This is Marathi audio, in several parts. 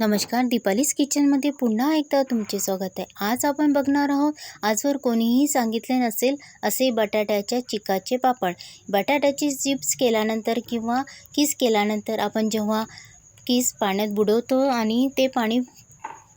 नमस्कार दीपालीस किचनमध्ये पुन्हा एकदा तुमचे स्वागत आहे. आज आपण बघणार आहोत आजवर कोणीही सांगितले नसेल असे बटाट्याच्या चिकाचे पापड. बटाट्याची चिप्स केल्यानंतर किंवा किस केल्यानंतर आपण जेव्हा किस पाण्यात बुडवतो आणि ते पाणी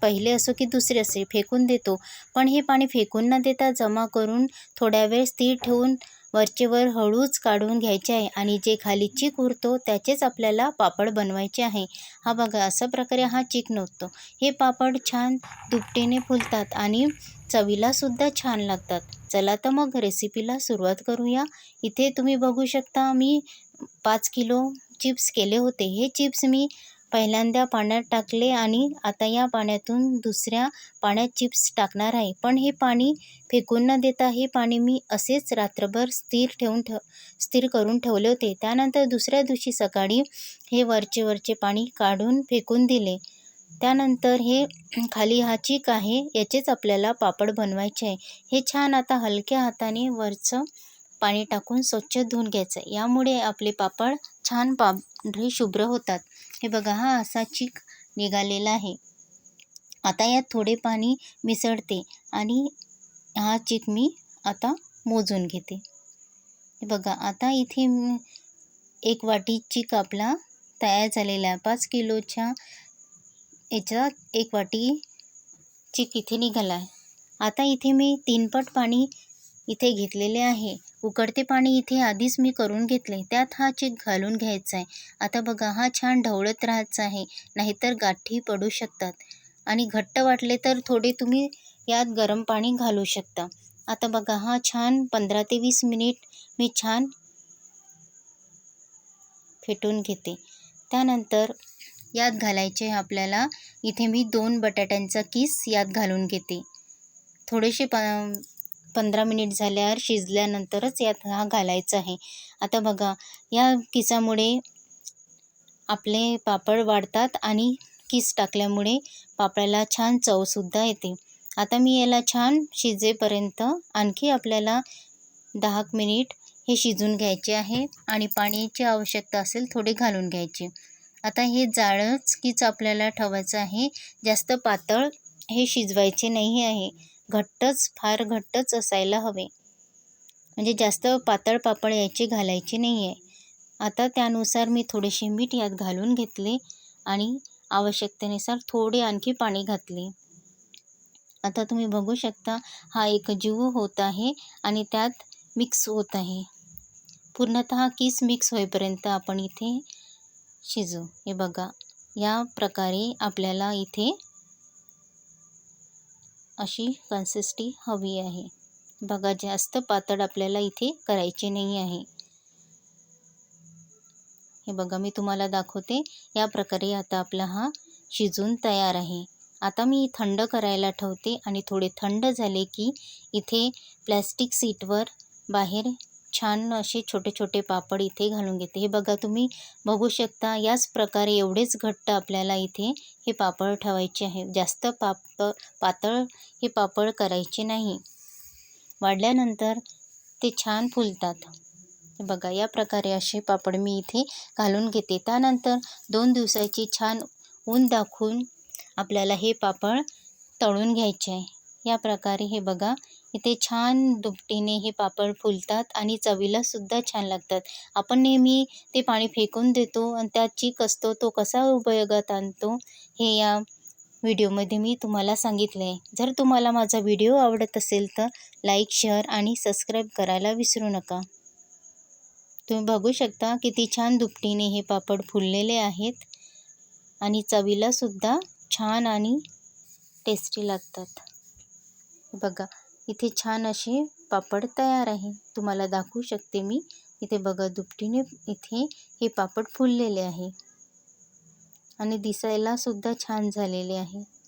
पहिले असो की दुसरे असे फेकून देतो. पण हे पाणी फेकून न देता जमा करून थोड्या वेळ स्थिर ठेवून वरचेवर हळूच काढून घ्यायचे आहे आणि जे खाली चीक उरतो त्याचेच आपल्याला पापड बनवायचे आहे. हा बघा अशा प्रकारे हा चीक नव्हतो हे पापड छान दुपटीने फुलतात आणि चवीलासुद्धा छान लागतात. चला तर मग रेसिपीला सुरुवात करूया. इथे तुम्ही बघू शकता मी पाच किलो चिप्स केले होते. हे चिप्स मी पहिल्यांदा पाण्यात टाकले आणि आता या पाण्यातून दुसऱ्या पाण्यात चिप्स टाकणार आहे. पण हे पाणी फेकून न देता हे पाणी मी असेच रात्रभर स्थिर ठेवून ठेव स्थिर करून ठेवले होते. त्यानंतर दुसऱ्या दिवशी सकाळी हे वरचे वरचे पाणी काढून फेकून दिले. त्यानंतर हे खाली हा चीक आहे याचेच आपल्याला पापड बनवायचे आहे. हे छान आता हलक्या हाताने वरचं पाणी टाकून स्वच्छ धुवून घ्यायचं यामुळे आपले पापड छान पांढरे शुभ्र होतात. हे बघा हा असा चीक निघालेला आहे. आता यात थोडे पाणी मिसळते आणि हा चीक मी आता मोजून घेते. हे बघा आता इथे एक वाटी चीक आपला तयार झालेला आहे. पाच किलोच्या याच्यात एक वाटी चीक इथे निघाला आहे. आता इथे मी तीनपट पाणी इथे घेतलेले आहे. उकडते पाणी इथे आधीच मी करून घेतले. त्यात हा चेक घालून घ्यायचा आहे. आता बघा हा छान ढवळत राहायचा आहे. नाहीतर गाठी पडू शकतात. आणि घट्ट वाटले तर थोडे तुम्ही यात गरम पाणी घालू शकता. आता बघा हा छान पंधरा ते वीस मिनिट मी छान फेटून घेते. त्यानंतर यात घालायचे आपल्याला. इथे मी दोन बटाट्यांचा किस यात घालून घेते. थोडेसे प पंधरा मिनिट झाल्यावर शिजल्यानंतरच यात हा घालायचा आहे. आता बघा या किसामुळे आपले पापड वाढतात आणि किस टाकल्यामुळे पापडाला छान चवसुद्धा येते. आता मी याला छान शिजेपर्यंत आणखी आपल्याला दहा मिनिट हे शिजून घ्यायचे आहे आणि पाण्याची आवश्यकता असेल थोडे घालून घ्यायचे. आता हे जाळंच कीच आपल्याला ठेवायचं आहे. जास्त पातळ हे शिजवायचे नाही आहे. घट्टच फार घट्टच असायला हवे. म्हणजे जास्त पातळ पापड याचे घालायचे नाही आहे आता त्यानुसार मी थोडेसे मीठ यात घालून घेतले आणि आवश्यकतेनुसार थोडे आणखी पाणी घातले. आता तुम्ही बघू शकता हा एक जीव होत आहे आणि त्यात मिक्स होत आहे. पूर्णतः किस मिक्स होईपर्यंत आपण इथे शिजू. हे बघा या प्रकारे आपल्याला इथे अशी कन्सिस्टी हवी आहे. बघा जास्त पातळ आपल्याला इथे करायचे नाही आहे. हे बघा मी तुम्हाला दाखवते. या प्रकारे आता आपला हा शिजून तयार आहे. आता मी थंड करायला ठेवते आणि थोडे थंड झाले की इथे प्लॅस्टिक सीटवर बाहेर छान असे छोटे छोटे पापड इथे घालून घेते. हे बघा तुम्ही बघू शकता याच प्रकारे एवढेच घट्ट आपल्याला इथे हे पापड ठेवायचे आहे. जास्त पाप पातळ हे पापड करायचे नाही. वाढल्यानंतर ते छान फुलतात. बघा या प्रकारे असे पापड मी इथे घालून घेते. त्यानंतर दोन दिवसाची छान ऊन दाखवून आपल्याला हे पापड तळून घ्यायचे आहे. या प्रकारे हे बघा इथे छान दुपटीने हे पापड फुलतात आणि चवीलासुद्धा छान लागतात. आपण नेहमी ते पाणी फेकून देतो आणि त्यात चीक असतो तो कसा उपयोगात आणतो हे या व्हिडिओमध्ये मी तुम्हाला सांगितले आहे. जर तुम्हाला माझा व्हिडिओ आवडत असेल तर लाईक शेअर आणि सबस्क्राईब करायला विसरू नका. तुम्ही बघू शकता किती छान दुपटीने हे पापड फुललेले आहेत आणि चवीलासुद्धा छान आणि टेस्टी लागतात. बघा इथे छान असे पापड तयार आहे. तुम्हाला दाखवू शकते मी. इथे बघा दुपटीने इथे हे पापड फुललेले आहे. आणि दिसायलासुद्धा छान झालेले आहे.